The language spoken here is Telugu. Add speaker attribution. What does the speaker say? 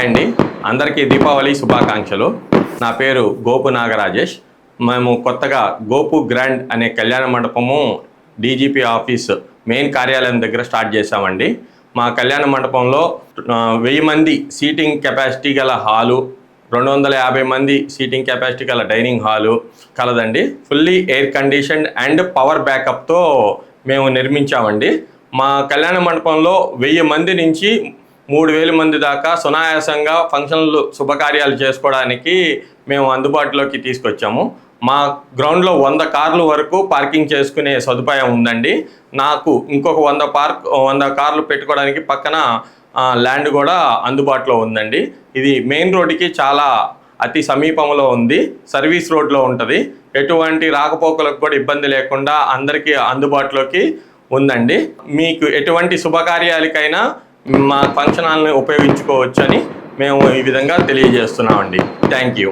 Speaker 1: హాయ్ అండి. అందరికీ దీపావళి శుభాకాంక్షలు. నా పేరు గోపు నాగరాజేష్. మేము కొత్తగా గోపు గ్రాండ్ అనే కళ్యాణ మండపము డీజీపీ ఆఫీస్ మెయిన్ కార్యాలయం దగ్గర స్టార్ట్ చేశామండి. మా కళ్యాణ మండపంలో వెయ్యి మంది సీటింగ్ కెపాసిటీ గల హాలు రెండు వందల యాభై మంది సీటింగ్ కెపాసిటీ గల dining hall కలదండి. Fully air condition and power బ్యాకప్తో మేము నిర్మించామండి. మా కళ్యాణ మండపంలో వెయ్యి మంది నుంచి మూడు వేల మంది దాకా సునాయాసంగా ఫంక్షన్లు శుభకార్యాలు చేసుకోవడానికి మేము అందుబాటులోకి తీసుకొచ్చాము. మా గ్రౌండ్లో వంద కార్లు వరకు పార్కింగ్ చేసుకునే సదుపాయం ఉందండి. నాకు ఇంకొక వంద పార్క్ వంద కార్లు పెట్టుకోవడానికి పక్కన ల్యాండ్ కూడా అందుబాటులో ఉందండి. ఇది మెయిన్ రోడ్డుకి చాలా అతి సమీపంలో ఉంది. సర్వీస్ రోడ్లో ఉంటుంది. ఎటువంటి రాకపోకలకు కూడా ఇబ్బంది లేకుండా అందరికీ అందుబాటులోకి ఉందండి. మీకు ఎటువంటి శుభకార్యాలకైనా మా ఫంక్షన్ హాల్ని ఉపయోగించుకోవచ్చని మేము ఈ విధంగా తెలియజేస్తున్నామండి. Thank you.